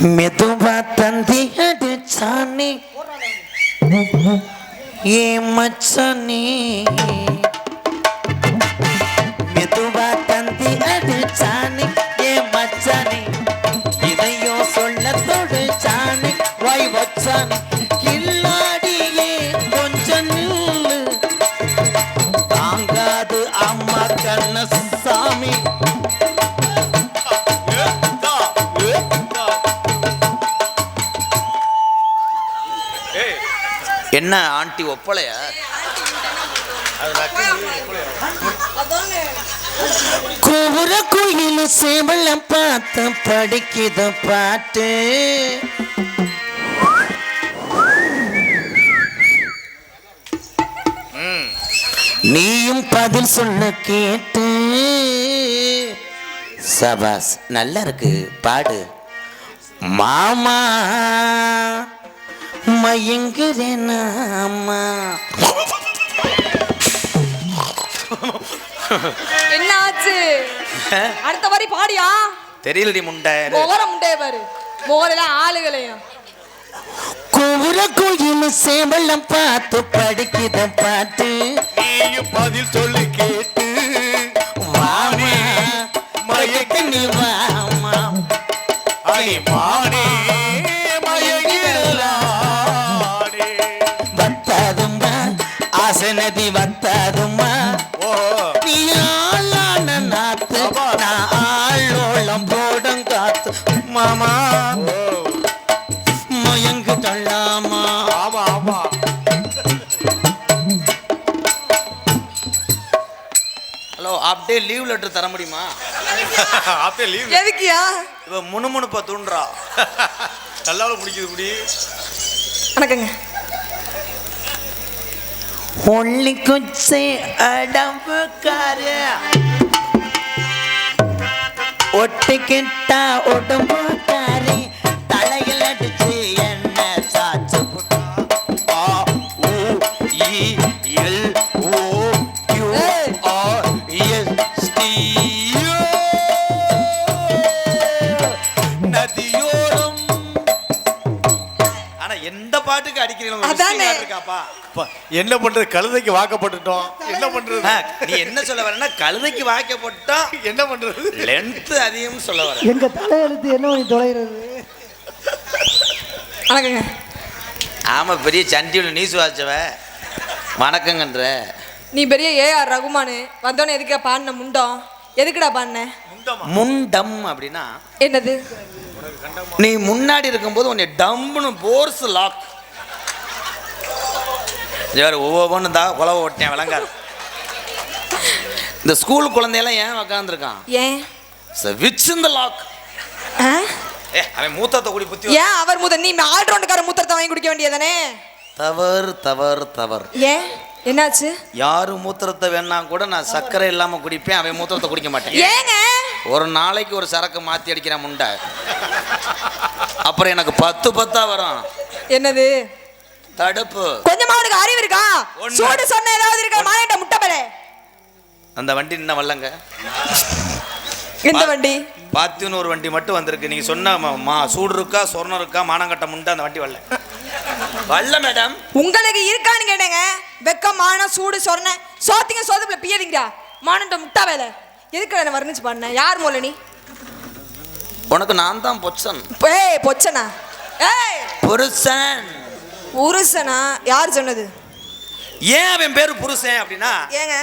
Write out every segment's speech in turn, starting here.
மெதுவா தந்தி அடிச்சானே ஏ மச்சானே. மெதுவா தந்தி அடிச்சானே ஏ மச்சானே. இதையோ சொல்ல தொடுச்சானே. வாய் வச்சானே. கில்லாடியே கொஞ்சம் நில்லு. தாங்காது அம்மா கண்ண சாமி என்ன ஆண்டி ஒப்பலையா? கூற குயில் சேவல பார்த்து படிக்குது பாட்டு. நீயும் பதில் சொல்ல கேட்டு. சபாஸ் நல்லா இருக்கு பாடு. மாமா. மயங்குறேன் அம்மா? என்ன ஆச்சு அடுத்த வரி பாடியா? தெரியலடி முண்டை. முட்டைய பாரு. முகரெல்லாம் ஆளுகளையும். கூற குயில் சேவலம் பார்த்து படிக்குத பாட்டு. நீயும் பதில் சொல்லு கேட்டு வாமா மயக்கு நீ வாமா அடி மானே. நதி வத்தாதும்மா. ஓ. நீ ஆளான நாத்து நான் ஆளோளம் போடும் காத்து. மாமா மயங்கு தள்ளாமா. ஹலோ அப்படியே லீவ் லெட்டர் தர முடியுமா? அப்பே லீவ் எதுக்கியா? இவ முணுமுணுப்ப தூண்டுறா. நல்லாவும் பிடிக்குது முடி. வணக்கங்க. ஒல்லி குச்சி அடம்புக்காரு ஒட்டிக்கிட்டா உடம்புக்காரி தலையில் அடிச்சு என்ன சாச்சு புட்டா? ஆ ஊ இ எல் எந்த பாட்டுக்கு அடிக்கிறீங்க அதானே. இருக்காப்பா அப்பா, என்ன பண்றது? கழுதைக்கு வாக்கப்பட்டுட்டோம். என்ன பண்றது? நீ என்ன சொல்ல வரேன்னா கழுதைக்கு வாய்க்க போட்டா என்ன பண்றது? லென்த் அதிகம் சொல்ல வர எங்க தலையெழுத்து என்ன பண்ணி தொலைகிறது? வணக்கங்க. ஆமா பெரிய சண்டியில் நீ சுவாச்சவ வணக்கங்கன்ற. நீ பெரிய ஏஆர் ரகுமானு. வந்தோடனே எதுக்கா பாடின முண்டம்? எதுக்குடா பாடின? முண்டம்? அப்படின்னா என்னது? நீ முன்னாடி இருக்கும்போது உன்னை டம்னு போர்ஸ் லாக் வேறு ஒவ்வொன்று தான் குலவை ஓட்டேன் விளங்காது. இந்த ஸ்கூல் குழந்தையெல்லாம் ஏன் உக்காந்துருக்கான்? ஏன்? விச் இந்த லாக்? ஏ அவன் மூத்தத்தை கூடி புத்தி ஏன் அவர் முதல் நீ ஆல்ரவுண்டுக்கார மூத்திரத்தை வாங்கி குடிக்க வேண்டியதானே? தவறு தவறு தவறு. ஏன்? என்னாச்சு? யாரு மூத்திரத்தை வேணா கூட நான் சர்க்கரை இல்லாம குடிப்பேன் அவன் மூத்திரத்தை குடிக்க மாட்டேன். ஏங்க? ஒரு நாளைக்கு ஒரு சரக்கு மாத்தி அடிக்கிறேன் முண்டை. அப்புறம் எனக்கு பத்து பத்தா வரும். என்னது? தடுப்பு. கொஞ்சமா அவனுக்கு அறிவு இருக்கா. சூடு சொன்ன ஏதாவது இருக்கா? மானிட்ட முட்டை பலே அந்த வண்டி இன்னும் வரலங்க எந்த வண்டி? பாத்தின்னு ஒரு வண்டி மட்டும் வந்திருக்கு. நீங்க சொன்ன ம- சூடு இருக்கா சொர்ணம் இருக்கா மானங்கட்ட முண்டை அந்த வண்டி வரல. வரல மேடம் உங்களுக்கு இருக்கான்னு கேட்டேங்க. வெக்கம் மானம் சூடு சொன்ன சோத்திங்க சோதப்புல பியதிங்கடா மானண்ட முட்டை வேலை எதுக்கு என்ன வர்ணிச்சு பண்ண? யார் மூல நீ? உனக்கு நான் தான் பொச்சன். ஏய் பொச்சனா? ஏய்! புருஷன். உருசனா யார் சொன்னது? ஏன் அவன் பேரு புருஷன் அப்படின்னா ஏங்க?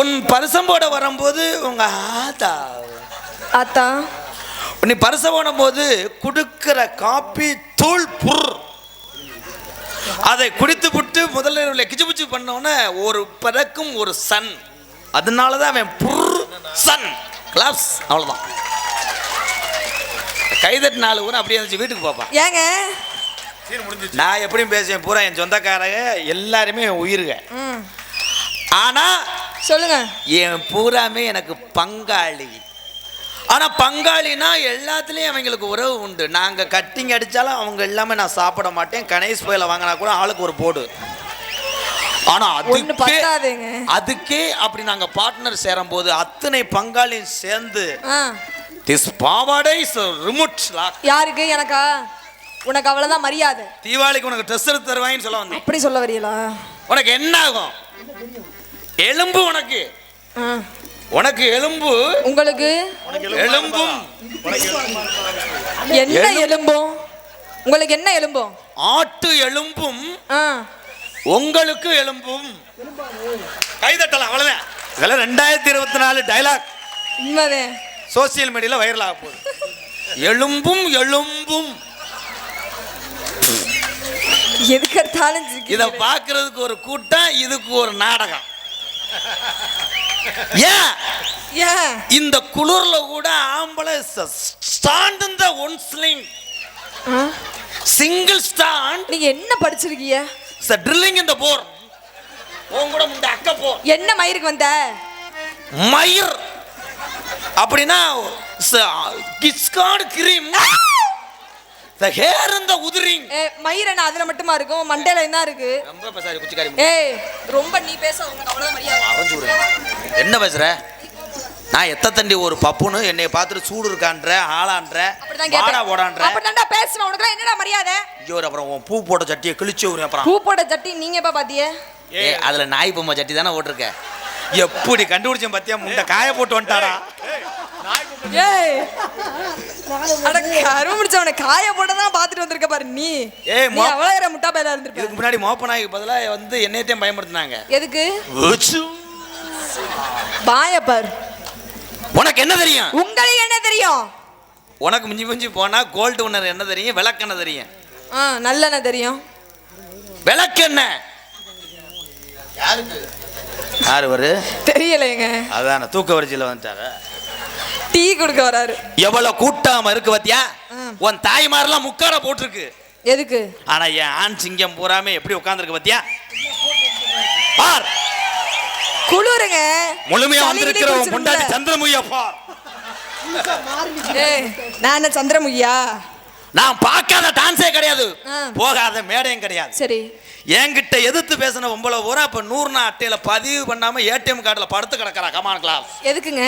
உன் பரிசம்போட வரும்போது உங்க ஆத்தா. அத்தா நீ பரிசம் போது கொடுக்கிற காப்பி தூள் புர். அதை குடித்து விட்டு முதல்ல கிச்சு பிச்சு பண்ணோன்னே ஒரு பிறக்கும் ஒரு சன். அதனால தான் அவன் புர் சன். கிளாப்ஸ் அவ்வளோதான் கைதட்டு நாலு ஊர் அப்படியே இருந்துச்சு வீட்டுக்கு பாப்பா. ஏங்க? நான் எப்படியும் பேசுவேன் பூரா என் சொந்தக்காரங்க எல்லாருமே என் உயிருங்க ஆனா சொல்லுங்க. என் பூராமே எனக்கு பங்காளி. ஆனா பங்காளினா எல்லாத்துலயும் அவங்களுக்கு உறவு உண்டு. நாங்க கட்டிங் அடிச்சாலும் அவங்க எல்லாமே நான் சாப்பிட மாட்டேன். கணேஷ் போயில வாங்கினா கூட ஆளுக்கு ஒரு போடு. ஆனா அதுக்கே. அதுக்கே அப்படி நாங்க பார்ட்னர் சேரும் போது அத்தனை பங்காளியும் சேர்ந்து திஸ் பாவாடை இஸ் ரிமோட் யாருக்கு? எனக்கா? உனக்கு அவ்வளவுதான் மரியாதை. தீபாவளிக்கு உனக்கு ட்ரெஸ் எடுத்து தருவாங்கன்னு சொல்ல வந்தேன். அப்படி சொல்ல வரீங்களா உனக்கு என்ன ஆகும்? எலும்பு உனக்கு. உனக்கு எலும்பு. உங்களுக்கு? எலும்பும். என்ன எலும்பு. எலும்பும் உங்களுக்கு என்ன எலும்பும் ஆட்டு எலும்பும். உங்களுக்கு எலும்பும். கைதட்டலாம் அவ்வளவுதான். இதெல்லாம் ரெண்டாயிரத்தி இருபத்தி நாலு டைலாக் உண்மைதே சோசியல் மீடியால வைரல் ஆக போகுது. எலும்பும் எலும்பும். எதுக்கு எடுத்தாலும் சிரிக்கிறீங்க. இத பாக்குறதுக்கு ஒரு கூட்டம் இதுக்கு ஒரு நாடகம். ஏன் இந்த குளிர்ல கூட ஆம்பளை ஸ்டாண்ட் இந்த ஒன் ஸ்லிங்? சிங்கிள் ஸ்டாண்ட் நீங்க என்ன படிச்சிருக்கீங்க ட்ரில்லிங் இந்த போர் உன் கூட அக்க போர் என்ன மயிருக்கு வந்த? மயிர். அப்படின்னா கிஸ்கார்டு கிரீம். த ஹேர் இந்த உதிரிங் ஏ, மயிர் என்ன அதுல மட்டுமா இருக்கும்? மண்டையில தான் இருக்கு? ரொம்ப பேசாரு குச்சிக்காரி ஏய் ரொம்ப நீ பேச உனக்கு அவ்வளவுதான் மரியாதை. அவன் சூடு. என்ன பேசுற? நான் எத்த தண்டி ஒரு பப்புன்னு என்னை பார்த்துட்டு சூடு இருக்கான்ற ஆளான்ற அப்படிதான் வாடா கேட்டேன் ஓடான்ற அப்படிதான்டா பேசுவேன் உனக்கு என்னடா மரியாதை? ஐயோ அப்புறம் உன் பூ போட்ட சட்டியை கிழிச்சு விடுறேன் அப்புறம். பூ போட்ட சட்டி நீங்க எப்ப பாத்திய ஏ அதுல நாய் பொம்மை சட்டி தானே ஓட்டிருக்க எப்படி கண்டுபிடிச்சேன் பத்தியா? முண்டை காய போட்டு வந்துட்டாடா. ஏய். அட கரும்பு முடிச்சவனை காய போட்டதான் பாத்துட்டு வந்திருக்க பாரு நீ. ஏய், நீ அவ்வளவு முட்டா பையலா இருந்திருப்ப. இதுக்கு முன்னாடி பதிலா வந்து என்னையத்தையும் பயன்படுத்தினாங்க எதுக்கு. பாய பாரு. உனக்கு என்ன தெரியும்? உங்களுக்கு என்ன தெரியும்? உனக்கு மிஞ்சி மிஞ்சி போனா கோல்டு உணர் என்ன தெரியும்? விளக்கு என்ன தெரியும்? ஆ நல்லெண்ண தெரியும். விளக்கு என்ன? யாருக்கு? யாரு வரு தெரியலைங்க அதான தூக்க வரிசையில் வந்துட்டாங்க டீ கொடுக்க வராரு. எவ்வளவு கூட்டாம இருக்கு பாத்தியா. உன் தாய்மாரெல்லாம் முக்காட போட்டிருக்கு. எதுக்கு? ஆனா என் ஆண் சிங்கம் பூராமே எப்படி உட்கார்ந்துருக்கு பாத்தியா? பார். குளிருங்க. முழுமையா வந்திருக்கிற உன் பொண்டாட்டி. சந்திரமுகியா பார். நான் என்ன சந்திரமுகியா? நான் பார்க்காத டான்ஸே கிடையாது. போகாத மேடையும் கிடையாது. சரி. என்கிட்ட எதிர்த்து பேசின பொம்பளை பூரா இப்ப நூறு நாள் அட்டையில பதிவு பண்ணாம ஏடிஎம் கார்டுல படுத்து கிடக்கிறா. கமான் கிளாஸ் எதுக்குங்க?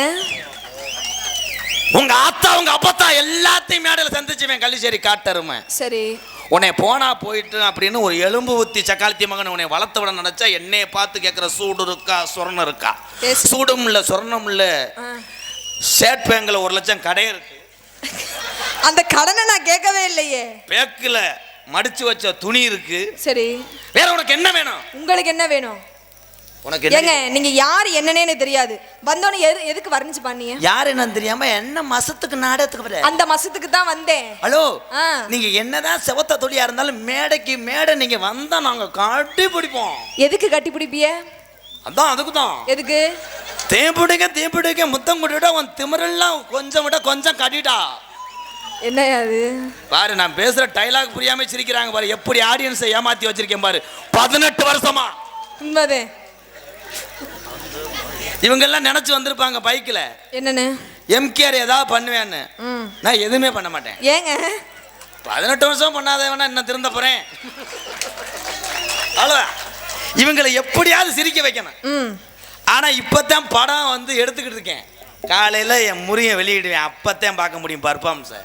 உங்க ஆத்தா உங்க அப்பத்தா எல்லாத்தையும் மேடையில சந்திச்சுவேன் கள்ளிச்சேரி காட்டருமை. சரி. உன்னை போனா போயிட்டு அப்படின்னு ஒரு எலும்பு ஊத்தி சக்காலத்தி மகன் உன்னை வளர்த்து விட நினைச்சா என்னைய பார்த்து கேட்கிற சூடு இருக்கா சொர்ணம் இருக்கா. சூடும் இல்ல சொர்ணம் இல்ல. ஸ்டேட் பேங்க்ல ஒரு லட்சம் கடை இருக்கு. அந்த கடனை நான் கேட்கவே இல்லையே. பேக்கில் மடிச்சு வச்ச துணி இருக்கு. சரி. வேற உனக்கு என்ன வேணும்? உங்களுக்கு என்ன வேணும்? உனக்கு ஏங்க நீங்க யார் என்னன்னே தெரியாது. வந்தோடனே எது எதுக்கு வர்ணிச்சு பண்ணீங்க? யார் என்னன்னு தெரியாம என்ன மாசத்துக்கு நாடகத்துக்கு வர அந்த மாசத்துக்கு தான் வந்தேன். ஹலோ. நீங்க என்னதான் செவத்த தொழியா இருந்தாலும் மேடைக்கு மேடை நீங்க வந்தா நாங்க காட்டி பிடிப்போம். எதுக்கு கட்டி பிடிப்பிய? அதான் அதுக்கு தான் எதுக்கு தேம்பிடுங்க தேம்பிடுங்க முத்தம் கொடுவிட உன் திமிரெல்லாம் கொஞ்சம் விட கொஞ்சம் கட்டிட்டா என்ன அது? பாரு நான் பேசுற டைலாக் புரியாம சிரிக்கிறாங்க பாரு. எப்படி ஆடியன்ஸை ஏமாத்தி வச்சிருக்கேன் பாரு. பதினெட்டு வருஷமா. உண்மைதே. இவங்க எல்லாம் நினைச்சு வந்திருப்பாங்க பைக்ல என்னன்னு? எம்கேஆர் ஏதாவது பண்ணுவேன்னு. நான் எதுவுமே பண்ண மாட்டேன். ஏங்க? பதினெட்டு வருஷம் பண்ணாதவனா என்ன திருந்த போறேன்? அவ்வளோ இவங்களை எப்படியாவது சிரிக்க வைக்கணும். ம். ஆனா இப்பதான் படம் வந்து எடுத்துக்கிட்டு இருக்கேன். காலையில என் முறியை வெளியிடுவேன். அப்பத்தான் பார்க்க முடியும் பர்ஃபார்மன்ஸை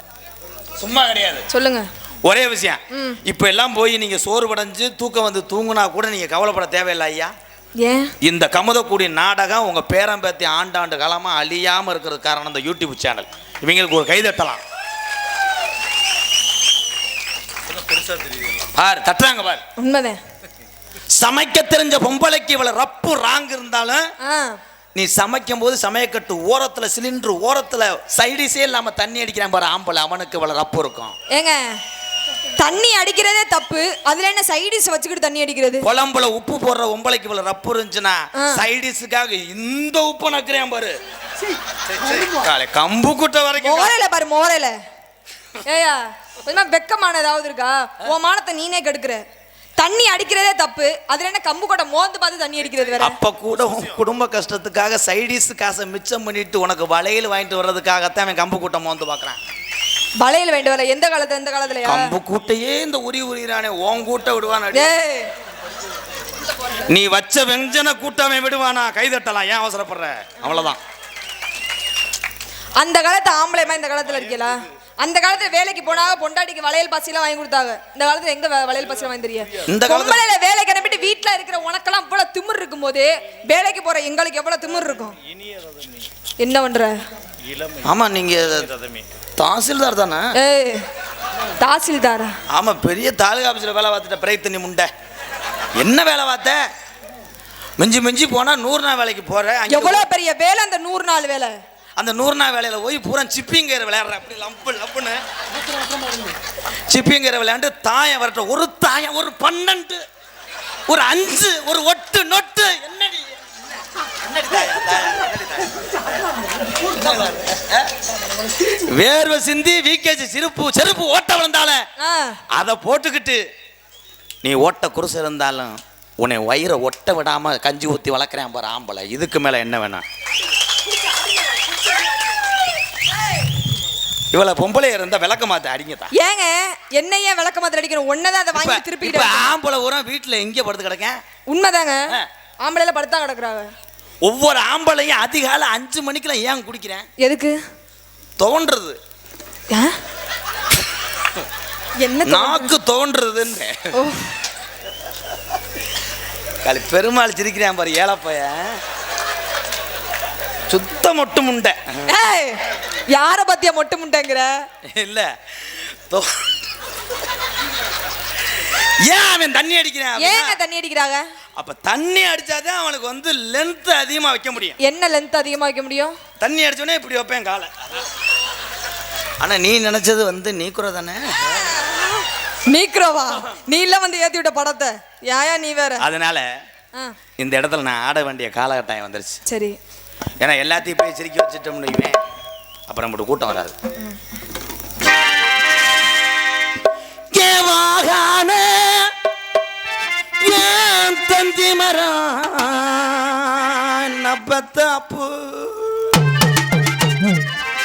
சும்மா கிடையாது. சொல்லுங்க. ஒரே விஷயம். இப்போ எல்லாம் போய் நீங்க சோறு படைஞ்சு தூக்கம் வந்து தூங்குனா கூட நீங்க கவலைப்பட தேவையில்லை ஐயா. இந்த கமுதக்கூடிய நாடகம் உங்க பேரம்பேத்தி ஆண்டாண்டு காலமா அழியாம இருக்கிறது காரணம் இந்த யூடியூப் சேனல் இவங்களுக்கு ஒரு கைதட்டலாம். பார் தட்டுறாங்க பார். உண்மைதே சமைக்க தெரிஞ்ச பொம்பளைக்கு இவ்வளவு ரப்பு ராங் இருந்தாலும் நீ சமைக்கும் போது சமையக்கட்டு ஓரத்துல சிலிண்டர் ஓரத்துல சைடிஸே இல்லாம தண்ணி அடிக்கிறான் பாரு ஆம்பளை அவனுக்கு இவ்வளவு ரப்பு இருக்கும். ஏங்க தண்ணி அடிக்கிறதே தப்பு. அதுல என்ன சைடிஸ் வச்சுக்கிட்டு தண்ணி அடிக்கிறது? குழம்புல உப்பு போடுற பொம்பளைக்கு இவ்வளவு ரப்பு இருந்துச்சுன்னா. சைடிஸுக்காக இந்த உப்பு நக்குறேன் பாரு. காலை கம்பு குட்டை வரைக்கும் மோரல பாரு மோரல. ஏயா கொஞ்சமா வெக்கமான ஏதாவது இருக்கா? உன் மானத்தை நீனே கெடுக்கிற. தண்ணி அடிக்கிறதே தப்பு. அதுல என்ன கம்பு கொட்டை மோந்து பார்த்து தண்ணி அடிக்கிறது வேற? அப்ப கூட உன் குடும்ப கஷ்டத்துக்காக சைடிஸ் காசை மிச்சம் பண்ணிட்டு உனக்கு வளையல் வாங்கிட்டு வர்றதுக்காகத்தான் அவன் கம்பு கூட்டம் மோந்து பாக்குறான் வளையல் வேண்டு வர எந்த காலத்துல எந்த காலத்துலயா? கம்பு கூட்டையே இந்த உரி உரிறானே உன் கூட்ட விடுவான் நீ வச்ச வெஞ்சன கூட்டமே விடுவானா? கைதட்டலாம். ஏன் அவசரப்படுற? அவ்வளவுதான். அந்த காலத்து ஆம்பளை மாதிரி இந்த காலத்துல இருக்கீங்களா அந்த காலத்துல வேலைக்கு போனாங்க பொண்டாட்டிக்கு வளையல் பாசிலாம் வாங்கி கொடுத்தாங்க. இந்த காலத்துல எங்க வளையல் பாசிலாம் வாங்கி தெரியும் இந்த காலத்துல- வேலைக்கு அனுப்பிட்டு வீட்டுல இருக்கிற உனக்கெல்லாம் இவ்வளவு திமிர் இருக்கும்போது வேலைக்கு போற எங்களுக்கு எவ்வளவு திமிர் இருக்கும்? என்ன பண்ற? ஆமா நீங்க தாசில்தார் தானே? ஏய் தாசில்தாரா? ஆமா பெரிய தாலுகா ஆபீஸ்ல வேலை பார்த்துட்ட பிறகு தண்ணி முண்டை. என்ன வேலை பார்த்த? மிஞ்சி மிஞ்சி போனா நூறு நாள் வேலைக்கு போற அங்க எவ்வளவு பெரிய வேலை அந்த நூறு நாள் வேலை? அந்த நூறு நாள் வேலையில போய் பூரா சிப்பிங்கர் விளையாடுற அப்படி லம்பு லம்புன்னு. சிப்பிங்கர் விளையாண்டு தாயம் வரட்ட ஒரு தாயம் ஒரு பன்னெண்டு ஒரு அஞ்சு ஒரு ஒட்டு நொட்டு என்னடி? வேர்வை சிந்தி வீக்கேஜி செருப்பு செருப்பு ஓட்ட விழுந்தால ஆ. அதை போட்டுக்கிட்டு நீ ஓட்ட குருசு இருந்தாலும் உன்னை வயிறை ஒட்ட விடாம கஞ்சி ஊத்தி வளர்க்குறேன் பாரு ஆம்பளை. இதுக்கு மேல என்ன வேணாம் இவளை பொம்பளை இருந்தா விளக்க மாத்த அடிங்கதா. ஏங்க என்ன ஏன் விளக்க மாத்திர அடிக்கணும். ஒன்னதான் அதை வாங்கி திருப்பிக்கிட்டு ஆம்பளை ஊரம் வீட்டுல எங்க படுத்து கிடக்கேன். உண்மைதாங்க. ஆம்பளைல படுத்தா கிடக்குறாங்க. ஒவ்வொரு ஆம்பளையும் அதிகாலை அஞ்சு மணிக்கெல்லாம் ஏன் குடிக்கிறேன்? எதுக்கு? தோன்றது? என்ன? நாக்கு தோன்றதுன்னு காலி பெருமாள் சிரிக்கிறேன் பாரு ஏழப்பையன் சுத்த மொட்டு முண்டை. யார பத்தியா மொட்டை முட்டைங்கிற இல்ல. ஏன் அவன் தண்ணி அடிக்கிறான் அப்படின்னா, தண்ணி அடிக்கிறாங்க? அப்ப தண்ணி அடிச்சாதான் அவனுக்கு வந்து லென்த் அதிகமா வைக்க முடியும். என்ன லென்த் அதிகமா வைக்க முடியும்? தண்ணி அடிச்சோடனே இப்படி வைப்பேன் காலை. ஆனா நீ நினைச்சது வந்து நீக்குற தானே? மீக்ரோவா நீ இல்ல வந்து ஏத்தி விட்ட படத்தை. யாயா நீ வேற? அதனால இந்த இடத்துல நான் ஆட வேண்டிய காலகட்டாயம் வந்துருச்சு. சரி. ஏன்னா எல்லாத்தையும் போய் சிரிக்க வச்சுட்டோம்னு அப்புறம் நம்மளுக்கு கூட்டம் வராது. கேவாகான ஏன் தந்தி மரம் நப்பத்தாப்பு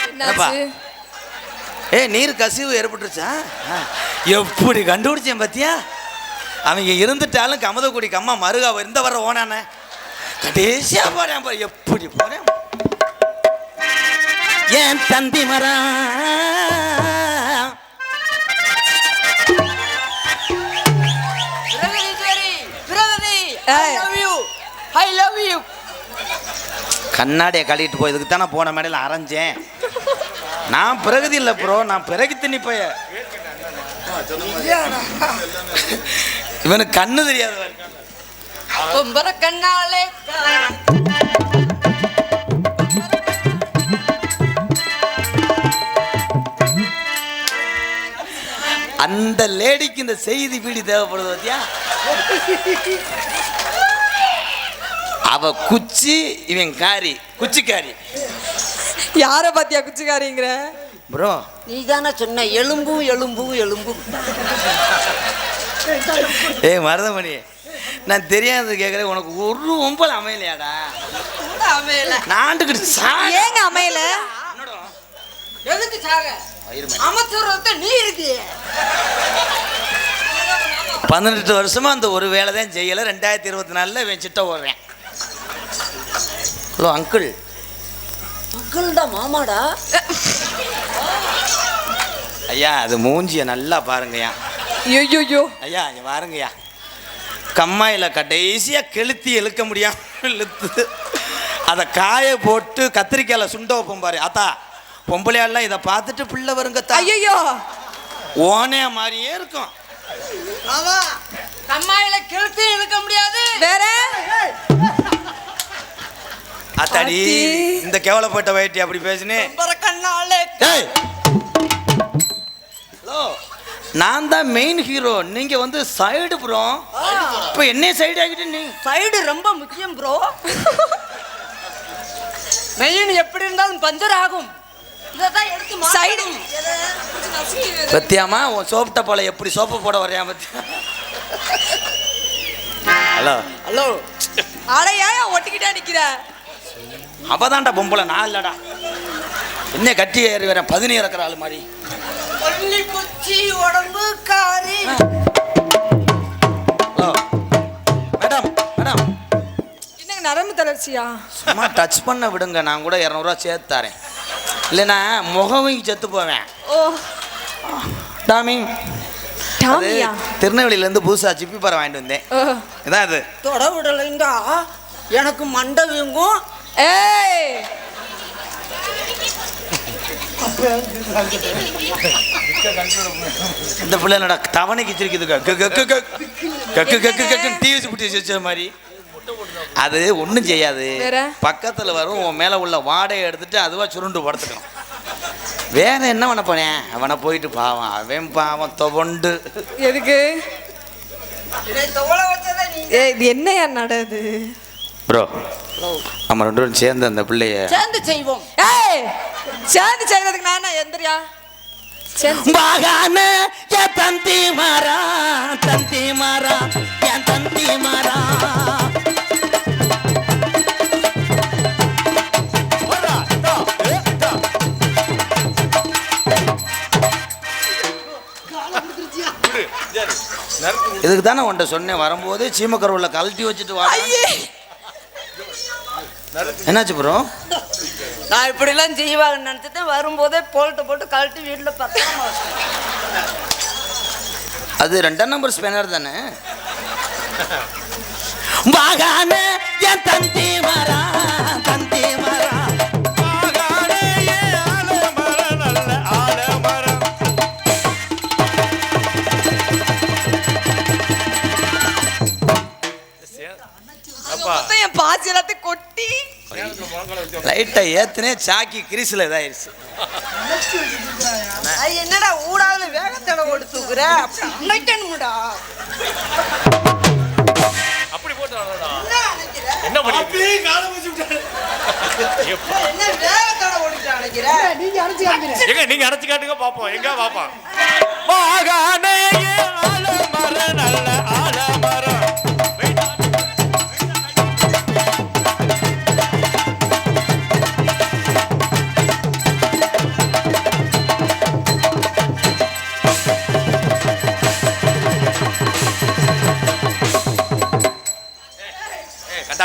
என்னாச்சு? ஏ நீர் கசிவு ஏற்பட்டுருச்சா? எப்படி கண்டுபிடிச்சேன் பாத்தியா? அவங்க இருந்துட்டாலும் கமதக்குடி கம்மா மருகா இருந்த வர ஓனானே. கடைசியா போறேன் பாரு எப்படி போறேன். ஏன் தந்தி மரம் ஏய், கண்ணாடியை கழுவிட்டு போய் இதுக்கு தானே போன மேடையில் அரைஞ்சேன். நான் பிரகதி இல்லை ப்ரோ நான் பிறகு தின்னி போய. இவனுக்கு கண்ணு தெரியாது. கண்ணாலே அந்த லேடிக்கு இந்த செய்தி பீடி தேவைப்படுது பாத்தியா? அவ குச்சி இவன் காரி. குச்சிக்காரி. யார பாத்தியா குச்சிக்காரிங்கிற? ப்ரோ. நீ தானே சொன்ன. எலும்பும் எலும்பும் எலும்பும் ஏய் மருதமணி நான் தெரியாதது கேட்குறேன் உனக்கு ஒரு ஒம்பல் அமையலையாடா? அமையல. நாண்டுக்கிட்டு சா ஏங்க அமையல? எதுக்கு சாக? அமைச்சரத்தை நீ இருக்கு பதினெட்டு வருஷமா அந்த ஒரு வேலை தான் செய்யலை. ரெண்டாயிரத்தி இருபத்தி நாலில் இவன் சிட்ட ஓடுறேன். Hello uncle. மக்கள்டா மாமாடா. ஐயா அது மூஞ்சியை நல்லா பாருங்கய்யா. ஐயோ ஐயா இங்க பாருங்கய்யா கம்மாயில் கடைசியாக கெளுத்தி இழுக்க முடியாம இழுத்து அதை காய போட்டு கத்திரிக்காயில் சுண்ட வைப்போம் பாரு. அத்தா பொம்பளையாலாம் இதை பார்த்துட்டு பிள்ளை வருங்க ஐயோ ஓனே மாதிரியே இருக்கும். ஆமா. கம்மாயில கிழத்தி இழுக்க முடியாது. வேற? அத்தாடி அத்தி. இந்த கேவலப்பட்ட வயிற்று அப்படி பேசுனே. நான் தான் மெயின் ஹீரோ நீங்க வந்து சைடு ப்ரோ இப்போ என்ன சைடு ஆகிட்டு நீ? சைடு ரொம்ப முக்கியம் ப்ரோ மெயின் எப்படி இருந்தாலும் பஞ்சர் ஆகும். பத்தியாமா உன் சோப்பு டப்பால எப்படி சோப்பு போட வரையா பத்தியா ஹலோ. ஹலோ ஏன் ஒட்டிக்கிட்டே நிக்கிற? அவதான்டா பொம்பளை நான் இல்லடா. என்ன கட்டி ஏறி வரேன் பதினி இறக்குற ஆள் மாதிரி. உடம்பு காரி. Hello madam madam. என்னங்க நரம்பு தளர்ச்சியா? சும்மா டச் பண்ண விடுங்க நான் கூட இரநூறுவா சேர்த்து தரேன். இல்லைன்னா முகவையும் செத்து போவேன். ஓ. டாமி அது டாமியா? திருநெல்வேலியிலேருந்து புதுசாக சிப்பி பறை வாங்கிட்டு வந்தேன். ஓ. இதான் அது. தொட விடலைண்டா. எனக்கு மண்டை வீங்கும். ஏய் இந்த பிள்ளை என்னடா தவணைக்கு சிரிக்குது டிவி சுட்டி வச்ச மாதிரி அது ஒன்றும் செய்யாது வேற? பக்கத்தில் வரும் உன் மேலே உள்ள வாடையை எடுத்துட்டு அதுவாக சுருண்டு படுத்துக்கணும் வேற என்ன பண்ண போனேன் அவனை போயிட்டு பாவம் அவன் பாவம் துவண்டு எதுக்கு இதை தோலை வச்சதே நீ ஏய் இது என்னையா நடது ப்ரோ நம்ம ரெண்டு பேரும் சேர்ந்து அந்த பிள்ளைய சேர்ந்து செய்வோம். ஏய் சேர்ந்து செய்யறதுக்கு நான் எந்திரியா? பாகானே என் தந்தி மாறா தந்தி மாறா என் தந்தி மாறா. இதுக்கு தானே உன்ட்ட சொன்னேன் வரும்போது சீமக்கருவில் கழட்டி வச்சுட்டு வா என்னாச்சு ப்ரோ நான் இப்படிலாம் செய்வாங்கன்னு நினச்சிட்டு வரும்போதே போல்ட்டு போட்டு கழட்டி வீட்டில் பத்திரமா அது ரெண்டாம் நம்பர் ஸ்பெனர் தானே? வாகானே என் தந்தி மரா தந்தி மரா பாசி எல்லாத்தையும் கொட்டி லைட்டை ஏத்துனே சாக்கி கிரீஸில் இதாயிருச்சு. என்னடா ஊடாதுல வேகத்தடை ஓடி தூக்குற? அப்படி அணைக்கணும்டா அப்படி போட்டு என்ன பண்ணி? நீங்க அரைச்சு எங்க நீங்க அடைச்சு காட்டுங்க பாப்போம். எங்க ஆலமரம் நல்ல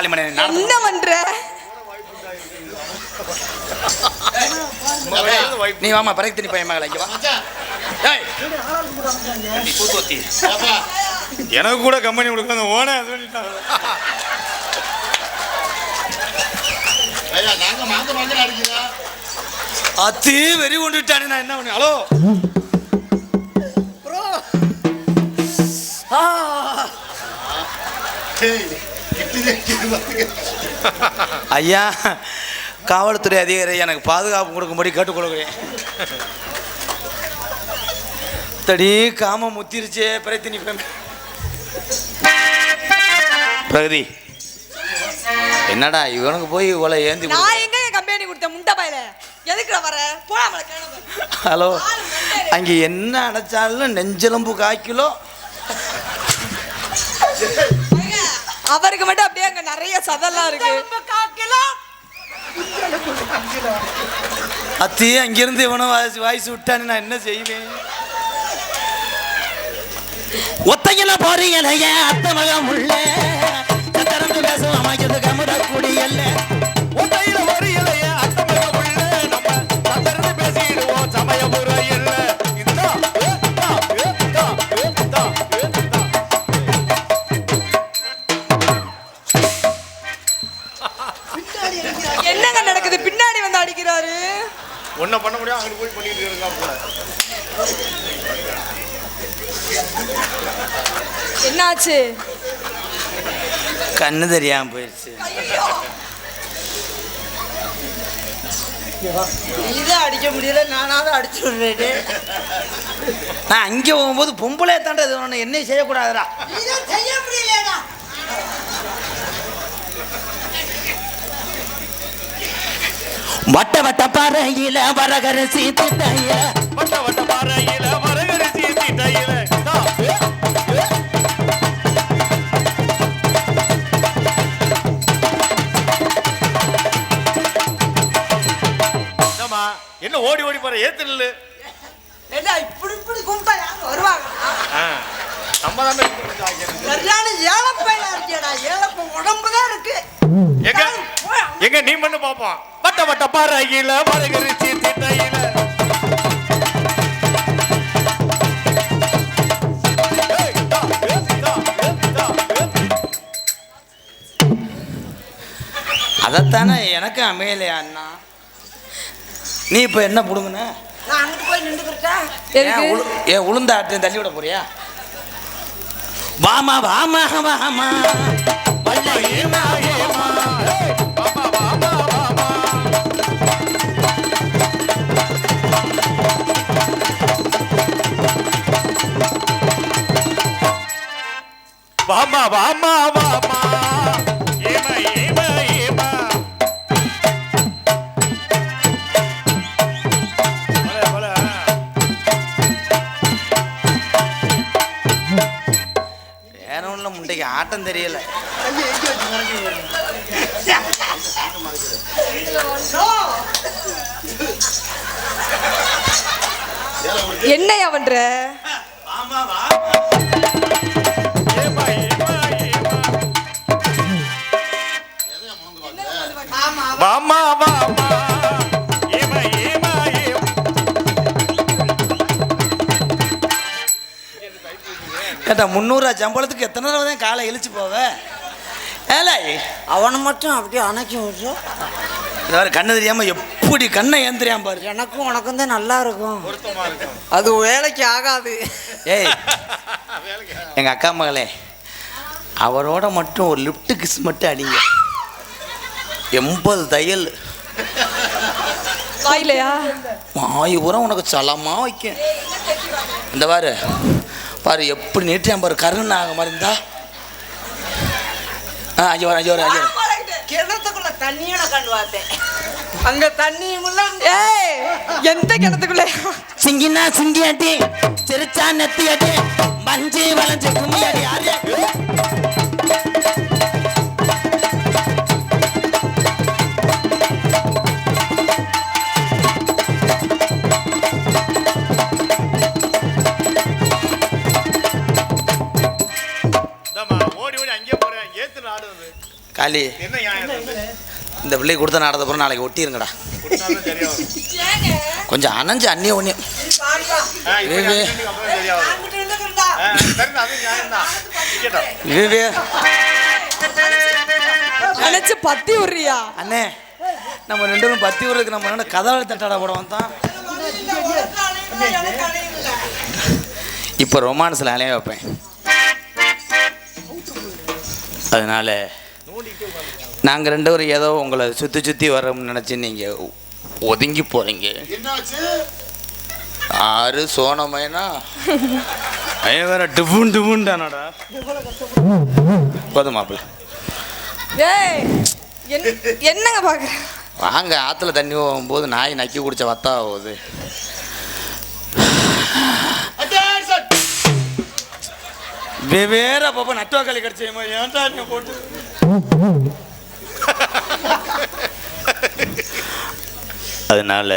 மணி என்ன பண்ற? நீ வாமா பறக்கு தண்ணி பையன் மகள. எனக்கு கூட கம்பெனி கொடுக்க ஓன அது பண்ணிட்டாங்க அத்தி வெறி கொண்டுட்டானே நான் என்ன பண்ண ஹலோ. ஐயா காவல்துறை அதிகாரி எனக்கு பாதுகாப்பு கொடுக்கும்படி கேட்டுக்கொள்கிறேன். தடி காம முத்திருச்சே பிரயத்தினி பிரகதி என்னடா இவனுக்கு போய் இவ்வளோ ஏந்தி நான் எங்க கம்பெனி கொடுத்தேன்? முண்டை பையல. எதுக்குடா வர ஹலோ அங்கே என்ன அடைச்சாலும் நெஞ்செலும்பு காய்க்கிலோ? அவருக்கு மட்டும் அப்படியே அங்க நிறைய சதெல்லாம் இருக்கு. அத்தி அங்கிருந்து இவனும் வாய்ஸ் வாய்ஸ் விட்டான்னு நான் என்ன செய்வேன்? ஒத்தையில போறீங்க அத்த மகம் உள்ள. கத்தரந்து பேசும் அமைக்கிறது கமுத குடியல்ல. ஒத்தையில ஒரு இலைய அத்தமக உள்ள. நம்ம சந்தர்ந்து பேசிடுவோம் சமயபுர அடிக்கிறாரு ஒன்ன பண்ண முடியும் அங்க போய் பண்ணிட்டு இருக்கா போல. என்னாச்சு? கண்ணு தெரியாம போயிடுச்சு இதை அடிக்க முடியல நானாவது அடிச்சு விடுறேன். நான் அங்கே போகும்போது பொம்பளை தாண்ட இது ஒன்று என்ன செய்யக்கூடாதுடா. வட்ட வட்ட பாறையில வரகரசி திட்டைய வட்ட வட்ட பாறையில மரகரிசி தீட்டையில என்ன ஓடி ஓடி போற? ஏத்து நில்லு. என்ன இப்படி இப்படி கும்பிட்டா யாரும் வருவாங்க? நம்ம தானே சரியான ஏழப்பையா இருக்கியடா ஏழப்ப உடம்பு தான் இருக்கு. எங்க? எங்க நீ பண்ணு பாப்போம் வட்ட வட்ட பாறையில வருகிருச்சி திண்ணையில ஏய், தா, ஏய், தா, ஏய், தா, ஏய். அதைத்தானே எனக்கு அமையலையா அண்ணா. நீ இப்போ என்ன புடுங்குன? நான் அங்கிட்டு போய் நின்றுக்கிட்டா ஏன் எதுக்கு உளு ஏன் உளுந்த ஆட்டு தள்ளி விட போறியா? வாமா வாமா வாமா. ஐயா, ஏமா, ஏமா, கேட்டா முந்நூறுவா சம்பளத்துக்கு எத்தனை தடவை தான் காலை இழிச்சு போவ? ஏலே அவனை மட்டும் அப்படியே அணைக்கி விட்றோம் இது வேற கண்ணு தெரியாம எப்படி கண்ணை ஏந்திரியாம பாரு. எனக்கும் உனக்கும் தான் நல்லா இருக்கும். அது வேலைக்கு ஆகாது. ஏய் எங்க அக்கா மகளே அவரோட மட்டும் ஒரு லிஃப்ட் கிஸ் மட்டும் அடிங்க. எண்பது தையல். வாயிலையா? மாய் பூரா உனக்கு சலமா வைக்க இந்த பாரு. பாரு எப்படி நீட்டியான் பாரு கருணாக மாதிரி இருந்தா? ஆ வரேன். கிணத்துக்குள்ள தண்ணியோட கண்டு பார்த்தேன். அங்க தண்ணியும் ஏய் எந்த கிணத்துக்குள்ள? சிங்கினா சிங்கியாட்டி சிரிச்சா நெத்தியாட்டி மஞ்சி வளைஞ்சு கும்மியாடி ஆரியா இது? இந்த பிள்ளை கொடுத்த அப்புறம் நாளைக்கு ஒட்டிருங்கடா. கொஞ்சம் அணைஞ்சு அண்ணிய. விவே. நினைச்சு பத்தி விடுறியா? அண்ணே நம்ம ரெண்டு பேரும் பத்தி ஊருக்கு நம்ம என்ன கதவளை தட்டாட போட தான் இப்போ ரொமான்ஸில் அலைய வைப்பேன். அதனால நாங்கள் ரெண்டு பேரும் ஏதோ உங்களை சுற்றி சுற்றி வரோம்னு நினச்சி நீங்கள் ஒதுங்கி போகிறீங்க ஆறு சோனமைனா ஐயன் வேற டிபுன் டிபுன்டானடா. போதும் மாப்பிள்ள. என்னங்க பாக்குற? வாங்க ஆற்றுல தண்ணி போகும்போது நாய் நக்கி குடிச்ச வத்தா ஆகுது. வெவ்வேறு அப்பப்போ நட்டுவாக்காளி கிடச்சேமா ஏன்டா நீ போட்டு அதனால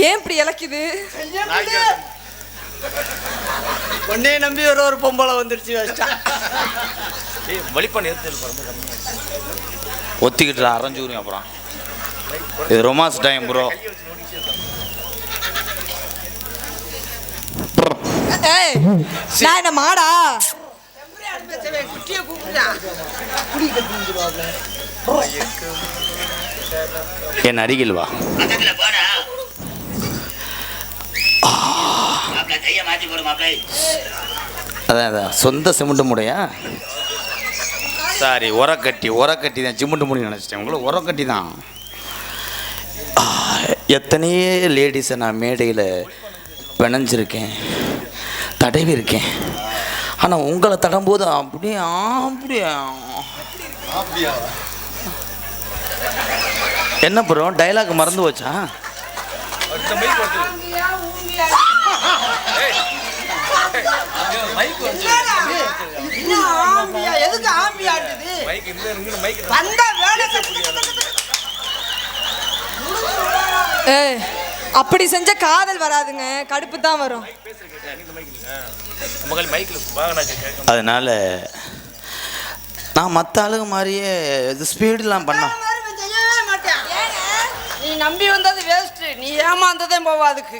ஏன் இப்படி வேணும். உன்னைய நம்பி ஒரு ஒரு பொம்பளை வந்துருச்சு நிறுத்தல் ஒத்திக்கிட்டு அரைஞ்சூரியம் அப்புறம். இது ரொமான்ஸ் டைம் ப்ரோ ஏய் நான் என்ன மாடா? குட்டியை என் அருகில் வா. அதான் அதான். சொந்த சிமெண்ட் முடையா? சாரி உரக்கட்டி உரக்கட்டி தான். சிமெண்ட் முடி நினச்சிட்டேன். உங்களை உரக்கட்டி தான். எத்தனையோ லேடிஸை நான் மேடையில் பிணைஞ்சிருக்கேன். தடவி இருக்கேன் ஆனால் உங்களை தடும்போது அப்படியே அப்படியா. என்ன ப்ரோ டைலாக் மறந்து போச்சா? ஏய் அப்படி செஞ்ச காதல் வராதுங்க. கடுப்பு தான் வரும் அதனால நான் மற்ற ஆளுங்க மாதிரியே இது ஸ்பீடெலாம் பண்ணோம் நீ நம்பி வந்தது வேஸ்ட் நீ ஏமாந்ததே போவா அதுக்கு